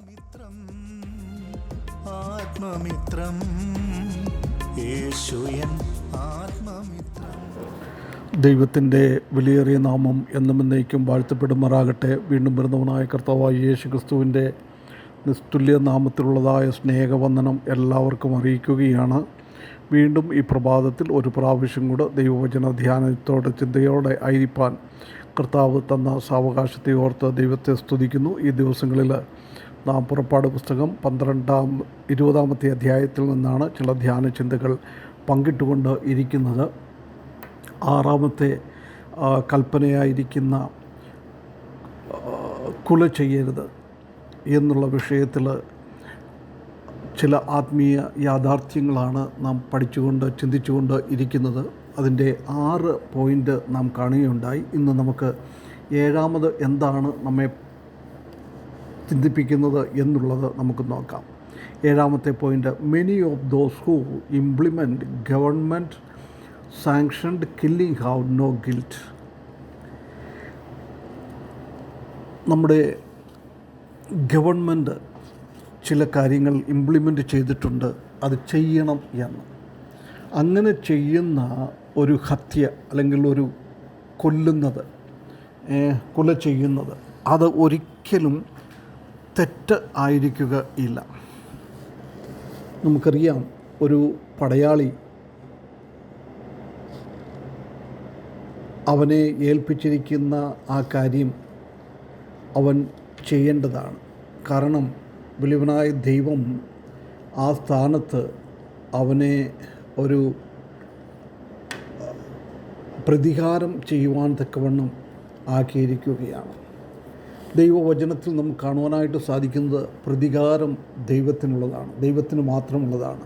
ആത്മമിത്രം ആത്മമിത്രം. യേശുയൻ ആത്മമിത്രം. ദൈവത്തിന്റെ വിലയേറിയ നാമം എന്നും എന്നേക്കും വാഴ്ത്തപ്പെടുമാറാകട്ടെ. വീണ്ടും വരുന്നവനായ കർത്താവായ യേശു ക്രിസ്തുവിന്റെ നിസ്തുല്യ നാമത്തിലുള്ളതായ സ്നേഹവന്ദനം എല്ലാവർക്കും അറിയിക്കുകയാണ്. വീണ്ടും ഈ പ്രഭാതത്തിൽ ഒരു പ്രാവശ്യം കൂടെ ദൈവവചന ധ്യാനത്തോടെ ചിന്തയോടെ ആയിരിക്കാൻ കർത്താവ് തന്ന സാവകാശത്തെ ഓർത്ത് ദൈവത്തെ സ്തുതിക്കുന്നു. ഈ ദിവസങ്ങളിൽ നാം പുറപ്പാട് പുസ്തകം പന്ത്രണ്ടാം ഇരുപതാമത്തെ അധ്യായത്തിൽ നിന്നാണ് ചില ധ്യാന ചിന്തകൾ പങ്കിട്ടുകൊണ്ട് ഇരിക്കുന്നത്. ആറാമത്തെ കൽപ്പനയായിരിക്കുന്ന കുല ചെയ്യരുത് എന്നുള്ള വിഷയത്തിൽ ചില ആത്മീയ യാഥാർത്ഥ്യങ്ങളാണ് നാം പഠിച്ചുകൊണ്ട് ചിന്തിച്ചുകൊണ്ട് ഇരിക്കുന്നത്. അതിന്റെ ആറ് പോയിന്റ് നാം കാണുകയുണ്ടായി. ഇന്ന് നമുക്ക് ഏഴാമത് എന്താണ് നമ്മെ ചിന്തിപ്പിക്കുന്നത് എന്നുള്ളത് നമുക്ക് നോക്കാം. ഏഴാമത്തെ point many of those who implement government sanctioned killing have no guilt നമ്മുടെ ഗവൺമെന്റ് ചില കാര്യങ്ങൾ ഇംപ്ലിമെന്റ് ചെയ്തിട്ടുണ്ട്. അത് ചെയ്യണം എന്ന്. അങ്ങനെ ചെയ്യുന്ന ഒരു ഹത്യ അല്ലെങ്കിൽ ഒരു കൊല്ലുന്നത് കൊല ചെയ്യുന്നത് അത് ഒരിക്കലും തെറ്റ് ആയിരിക്കുക ഇല്ല. നമുക്കറിയാം ഒരു പടയാളി അവനെ ഏൽപ്പിച്ചിരിക്കുന്ന ആ കാര്യം അവൻ ചെയ്യേണ്ടതാണ്. കാരണം വലിയവനായ ദൈവം ആ സ്ഥാനത്ത് അവനെ ഒരു പ്രതികാരം ചെയ്യുവാൻ തക്കവണ്ണം ആക്കിയിരിക്കുകയാണ്. ദൈവവചനത്തിൽ നമുക്ക് കാണുവാനായിട്ട് സാധിക്കുന്നത് പ്രതികാരം ദൈവത്തിനുള്ളതാണ് ദൈവത്തിന് മാത്രമുള്ളതാണ്.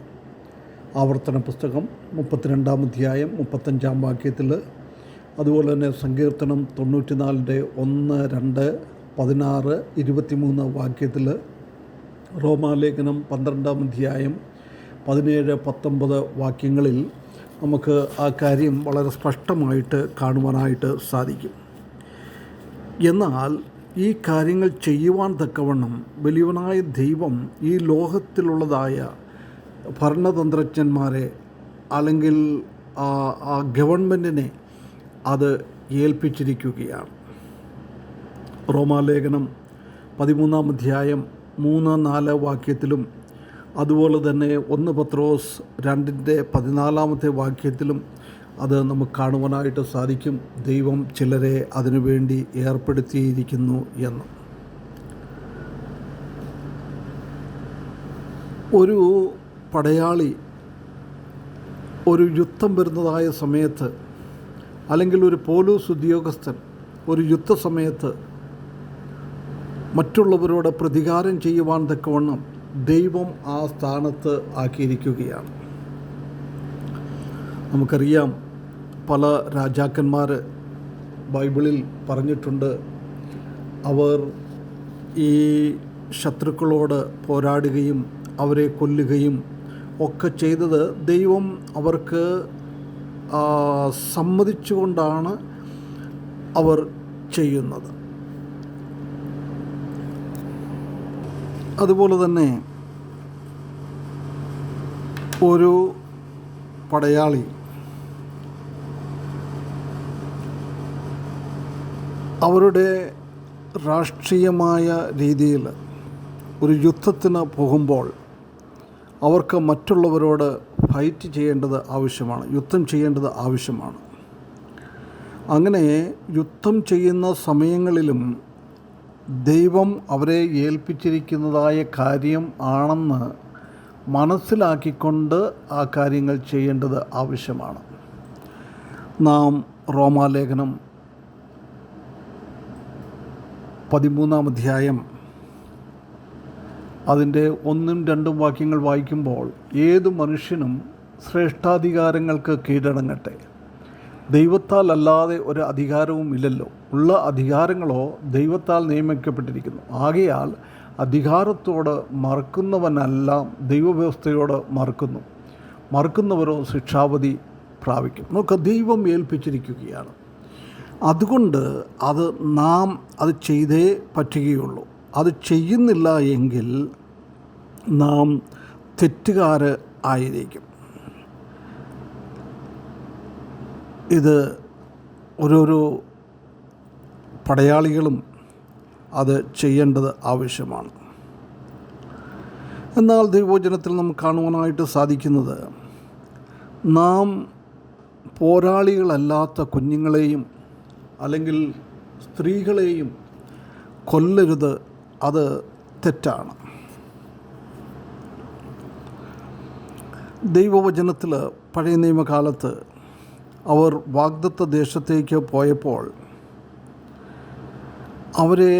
ആവർത്തന പുസ്തകം മുപ്പത്തിരണ്ടാം അധ്യായം മുപ്പത്തഞ്ചാം വാക്യത്തിൽ അതുപോലെ തന്നെ സങ്കീർത്തനം തൊണ്ണൂറ്റിനാലിന്റെ ഒന്ന് രണ്ട് പതിനാറ് ഇരുപത്തിമൂന്ന് വാക്യത്തിൽ റോമാലേഖനം പന്ത്രണ്ടാം അധ്യായം പതിനേഴ് പത്തൊമ്പത് വാക്യങ്ങളിൽ നമുക്ക് ആ കാര്യം വളരെ സ്പഷ്ടമായിട്ട് കാണുവാനായിട്ട് സാധിക്കും. എന്നാൽ ഈ കാര്യങ്ങൾ ചെയ്യുവാൻ തക്കവണ്ണം വലിയവനായ ദൈവം ഈ ലോകത്തിലുള്ളതായ ഭരണതന്ത്രജ്ഞന്മാരെ അല്ലെങ്കിൽ ആ ഗവൺമെന്റിനെ അത് ഏൽപ്പിച്ചിരിക്കുകയാണ്. റോമാലേഖനം പതിമൂന്നാം അധ്യായം മൂന്ന് നാല് വാക്യത്തിലും അതുപോലെ തന്നെ ഒന്ന് പത്രോസ് രണ്ടിന്റെ പതിനാലാമത്തെ വാക്യത്തിലും അത് നമുക്ക് കാണുവാനായിട്ട് സാധിക്കും. ദൈവം ചിലരെ അതിനുവേണ്ടി ഏർപ്പെടുത്തിയിരിക്കുന്നു എന്ന്. ഒരു പടയാളി ഒരു യുദ്ധം വരുന്നതായ സമയത്ത് അല്ലെങ്കിൽ ഒരു പോലീസ് ഉദ്യോഗസ്ഥൻ ഒരു യുദ്ധസമയത്ത് മറ്റുള്ളവരോട് പ്രതികാരം ചെയ്യുവാൻ തക്കവണ്ണം ദൈവം ആ സ്ഥാനത്ത് ആക്കിയിരിക്കുകയാണ്. നമുക്കറിയാം പല രാജാക്കന്മാർ ബൈബിളിൽ പറഞ്ഞിട്ടുണ്ട്. അവർ ഈ ശത്രുക്കളോട് പോരാടുകയും അവരെ കൊല്ലുകയും ഒക്കെ ചെയ്തത് ദൈവം അവർക്ക് സമ്മതിച്ചുകൊണ്ടാണ് അവർ ചെയ്യുന്നത്. അതുപോലെ തന്നെ ഒരു പടയാളി അവരുടെ രാഷ്ട്രീയമായ രീതിയിൽ ഒരു യുദ്ധത്തിന് പോകുമ്പോൾ അവർക്ക് മറ്റുള്ളവരോട് ഫൈറ്റ് ചെയ്യേണ്ടത് ആവശ്യമാണ് യുദ്ധം ചെയ്യേണ്ടത് ആവശ്യമാണ്. അങ്ങനെ യുദ്ധം ചെയ്യുന്ന സമയങ്ങളിലും ദൈവം അവരെ ഏൽപ്പിച്ചിരിക്കുന്നതായ കാര്യം ആണെന്ന് മനസ്സിലാക്കിക്കൊണ്ട് ആ കാര്യങ്ങൾ ചെയ്യേണ്ടത് ആവശ്യമാണ്. നാം റോമാലേഖനം പതിമൂന്നാം അധ്യായം. അതിന്റെ ഒന്നും രണ്ടും വാക്യങ്ങൾ വായിക്കുമ്പോൾ ഏത് മനുഷ്യനും ശ്രേഷ്ഠാധികാരങ്ങൾക്ക് കീഴടങ്ങട്ടെ. ദൈവത്താൽ അല്ലാതെ ഒരു അധികാരവും ഇല്ലല്ലോ. ഉള്ള അധികാരങ്ങളോ ദൈവത്താൽ നിയമിക്കപ്പെട്ടിരിക്കുന്നു. ആകയാൽ അധികാരത്തോട് മറക്കുന്നവനെല്ലാം ദൈവവ്യവസ്ഥയോട് മറക്കുന്നു. മറക്കുന്നവരോ ശിക്ഷാവധി പ്രാപിക്കും. നമുക്ക് ദൈവം ഏൽപ്പിച്ചിരിക്കുകയാണ്. അതുകൊണ്ട് അത് നാം അത് ചെയ്തേ പറ്റുകയുള്ളൂ. അത് ചെയ്യുന്നില്ല എങ്കിൽ നാം തെറ്റുകാർ ആയിരിക്കും. ഇത് ഓരോരോ പടയാളികളും അത് ചെയ്യേണ്ടത് ആവശ്യമാണ്. എന്നാൽ ദൈവവചനത്തിൽ നമുക്ക് കാണുവാനായിട്ട് സാധിക്കുന്നത് നാം പോരാളികളല്ലാത്ത കുഞ്ഞുങ്ങളെയും അല്ലെങ്കിൽ സ്ത്രീകളെയും കൊല്ലരുത് അത് തെറ്റാണ്. ദൈവവചനത്തിൽ പഴയ നിയമകാലത്ത് അവർ വാഗ്ദത്ത ദേശത്തേക്ക് പോയപ്പോൾ അവരെ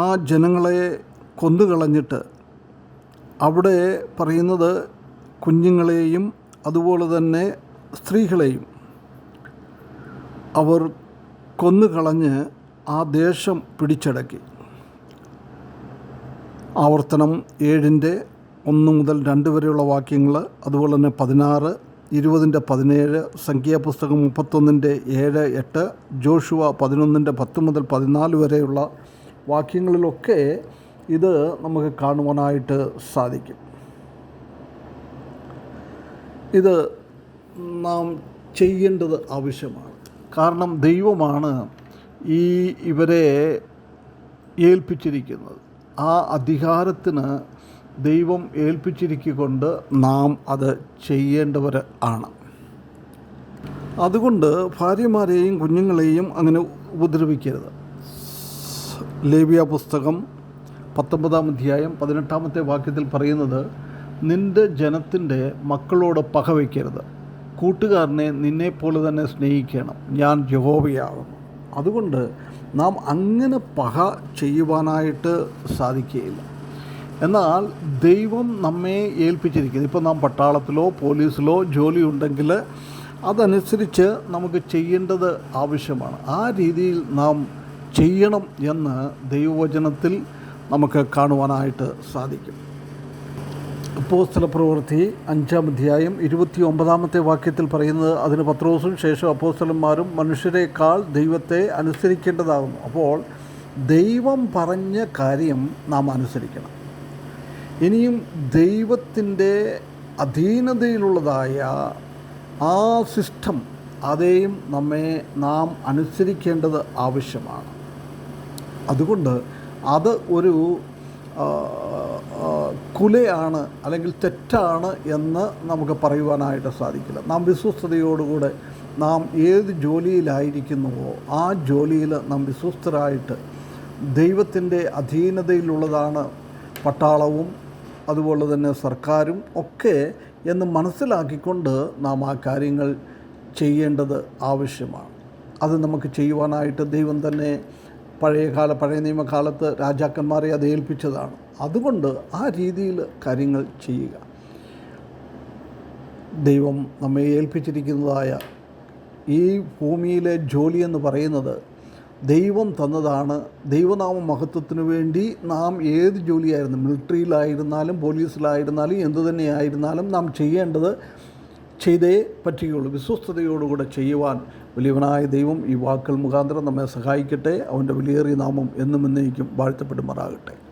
ആ ജനങ്ങളെ കൊന്നുകളഞ്ഞിട്ട് അവിടെ പറയുന്നത് കുഞ്ഞുങ്ങളെയും അതുപോലെ തന്നെ സ്ത്രീകളെയും അവർ കൊന്നുകളഞ്ഞ് ആ ദേശം പിടിച്ചടക്കി. ആവർത്തനം ഏഴിന്റെ ഒന്ന് മുതൽ രണ്ട് വരെയുള്ള വാക്യങ്ങൾ അതുപോലെ തന്നെ പതിനാറ് ഇരുപതിന്റെ പതിനേഴ് സംഖ്യാപുസ്തകം മുപ്പത്തൊന്നിന്റെ ഏഴ് എട്ട് ജോഷുവ പതിനൊന്നിന്റെ പത്ത് മുതൽ പതിനാല് വരെയുള്ള വാക്യങ്ങളിലൊക്കെ ഇത് നമുക്ക് കാണുവാനായിട്ട് സാധിക്കും. ഇത് നാം ചെയ്യേണ്ടത് ആവശ്യമാണ്. കാരണം ദൈവമാണ് ഈ ഇവരെ ഏൽപ്പിച്ചിരിക്കുന്നത്. ആ അധികാരത്തിന് ദൈവം ഏൽപ്പിച്ചിരിക്കൊണ്ട് നാം അത് ചെയ്യേണ്ടവർ ആണ്. അതുകൊണ്ട് ഭാര്യമാരെയും കുഞ്ഞുങ്ങളെയും അങ്ങനെ ഉപദ്രവിക്കരുത്. ലേവ്യ പുസ്തകം പത്തൊമ്പതാം അധ്യായം പതിനെട്ടാമത്തെ വാക്യത്തിൽ പറയുന്നത് നിന്റെ ജനത്തിന്റെ മക്കളോട് പക വയ്ക്കരുത്. കൂട്ടുകാരനെ നിന്നെപ്പോലെ തന്നെ സ്നേഹിക്കണം. ഞാൻ യഹോവയാകുന്നു. അതുകൊണ്ട് നാം അങ്ങനെ പക ചെയ്യുവാനായിട്ട് സാധിക്കുകയില്ല. എന്നാൽ ദൈവം നമ്മെ ഏൽപ്പിച്ചിരിക്കുന്നത് ഇപ്പോൾ നാം പട്ടാളത്തിലോ പോലീസിലോ ജോലി ഉണ്ടെങ്കിൽ അതനുസരിച്ച് നമുക്ക് ചെയ്യേണ്ടത് ആവശ്യമാണ്. ആ രീതിയിൽ നാം ചെയ്യണം എന്ന് ദൈവവചനത്തിൽ നമുക്ക് കാണുവാനായിട്ട് സാധിക്കും. അപ്പോസ്തല പ്രവൃത്തി അഞ്ചാം അധ്യായം ഇരുപത്തി ഒമ്പതാമത്തെ വാക്യത്തിൽ പറയുന്നത് അതിന് പത്രോസും ശേഷം അപ്പോസ്തലന്മാരും മനുഷ്യരെക്കാൾ ദൈവത്തെ അനുസരിക്കേണ്ടതാകുന്നു. അപ്പോൾ ദൈവം പറഞ്ഞ കാര്യം നാം അനുസരിക്കണം. ഇനിയും ദൈവത്തിന്റെ അധീനതയിലുള്ളതായ ആ സിസ്റ്റം അതേയും നമ്മെ നാം അനുസരിക്കേണ്ടത് ആവശ്യമാണ്. അതുകൊണ്ട് അത് ഒരു കുലയാണ് അല്ലെങ്കിൽ തെറ്റാണ് എന്ന് നമുക്ക് പറയുവാനായിട്ട് സാധിക്കില്ല. നാം വിശ്വസ്തയോടുകൂടെ നാം ഏത് ജോലിയിലായിരിക്കുന്നുവോ ആ ജോലിയിൽ നാം വിശ്വസ്തരായിട്ട് ദൈവത്തിന്റെ അധീനതയിലുള്ളതാണ് പട്ടാളവും അതുപോലെ തന്നെ സർക്കാരും ഒക്കെ എന്ന് മനസ്സിലാക്കിക്കൊണ്ട് നാം ആ കാര്യങ്ങൾ ചെയ്യേണ്ടത് ആവശ്യമാണ്. അത് നമുക്ക് ചെയ്യുവാനായിട്ട് ദൈവം തന്നെ പഴയകാല പഴയ നിയമകാലത്ത് രാജാക്കന്മാരെ അത് ഏൽപ്പിച്ചതാണ്. അതുകൊണ്ട് ആ രീതിയിൽ കാര്യങ്ങൾ ചെയ്യുക. ദൈവം നമ്മെ ഏൽപ്പിച്ചിരിക്കുന്നതായ ഈ ഭൂമിയിലെ ജോലി എന്ന് പറയുന്നത് ദൈവം തന്നതാണ്. ദൈവനാമ മഹത്വത്തിന് വേണ്ടി നാം ഏത് ജോലിയായിരുന്നു? മിലിറ്ററിയിലായിരുന്നാലും പോലീസിലായിരുന്നാലും എന്തു തന്നെയായിരുന്നാലും നാം ചെയ്യേണ്ടത് ചെയ്തേ പറ്റുകയുള്ളൂ. വിശ്വസ്തയോടുകൂടെ ചെയ്യുവാൻ വലിയവനായ ദൈവം ഈ വാക്കുകൾ മുഖാന്തരം നമ്മെ സഹായിക്കട്ടെ. അവന്റെ വിലയേറിയ നാമം എന്നും എന്നേക്കും വാഴ്ത്തപ്പെടുമാറാകട്ടെ.